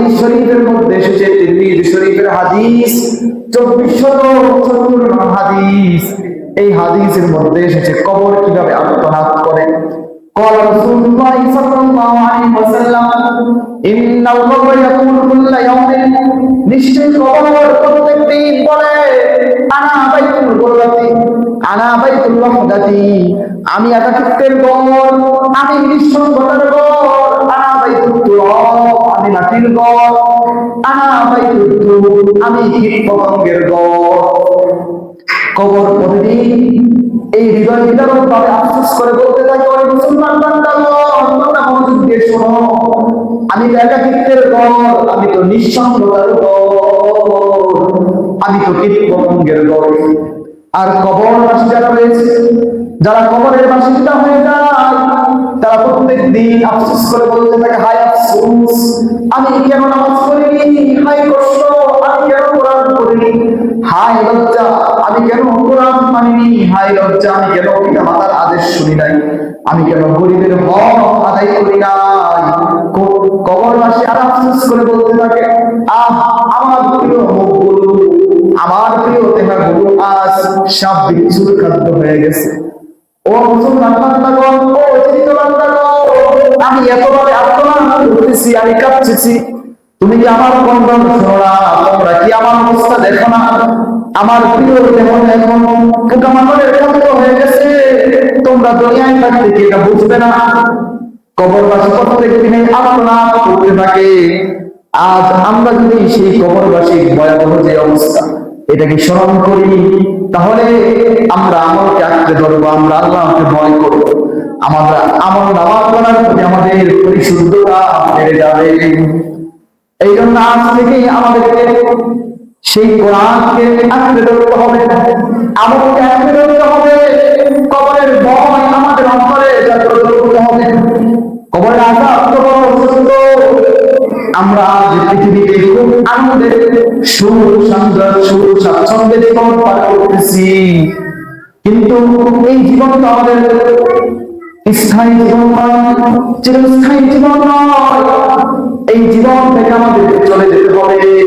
হাদিস শরীফের মধ্যে এসেছে তিরমিজি শরীফের হাদিস চব্বিশশো চতুর্ণ হাদিস এই হাদিসের মধ্যে এসেছে কবর কিভাবে আত্মনাদ করে قال رسول الله صلى الله عليه وسلم إن القبر يقول كل يوم নিশ্চয় কবর প্রত্যেক দিন বলে আনা বাইতুল গুরবাতি আনা বাইতুল ওয়াহদাতি আমি একাকিত্বের ঘর আমি নিঃসঙ্গতার ঘর আনা বাইতুল তুরাব আমি মাটির আনা আমি কবর এই হৃদয় আফসোস করে বলতে থাকে মুসলমান তোমরা মনোযোগ দিয়ে শোনো। আমি তো একাকিত্বের আমি তো নিঃসঙ্গতার আমি তো কীট পতঙ্গের আর কবর বাসী যারা রয়েছে, যারা কবরের বাসিন্দা হয়ে যায় তারা প্রত্যেক দিন আফসোস করে বলতে থাকে, হায় আফসোস, আমি কেন নামাজ পড়িনি? হায় কষ্ট, আমি কেন কোরআন পড়িনি? হায় লজ্জা, আমি কেন কোরআন মানিনি? হায় লজ্জা, আমি কেন পিতা মাতার আদেশ শুনি নাই? আমি কেন গরিবের হক আদায় করি নাই? ক- কবরবাসী আর আফসোস করে বলতে থাকে, আহ, আমার প্রিয় মুখগুলো আমার প্রিয় দেহগুলো আজ সাপ বিচ্ছুর খাদ্য হয়ে গেছে। ও মুসলমান ও আমি এতভাবে করতেছি আমি তুমি কি আমার কন্দন তোমরা কি আমার অবস্থা দেখো না? আমার প্রিয় হয়ে গেছে। তোমরা থাকতে কি এটা বুঝবে না? করতে থাকে। আজ আমরা যদি সেই কবরবাসীর ভয়াবহ যে অবস্থা, এটাকে স্মরণ করি, তাহলে আমরা আমলকে আঁকড়ে ধরবো, আমরা আল্লাহকে ভয় করব। আমরা আমল নামাজ করার প্রতি আমাদের পরিশুদ্ধতা বেড়ে যাবে। এই জন্য আজ থেকে আমাদেরকে সেই কোরআনকে আঁকড়ে ধরতে হবে। আঁকড়ে ধরতে হবে। কবরের ভয় আমাদের অন্তরে জাগ্রত করতে হবে। কবরের আমরা আজ পৃথিবীতে খুব সুর সুর জীবন পার করতেছি। কিন্তু এই জীবন তো আমাদের স্থায়ী জীবন নয় চিরস্থায়ী জীবন নয় এই জীবন থেকে আমাদের চলে যেতে হবে।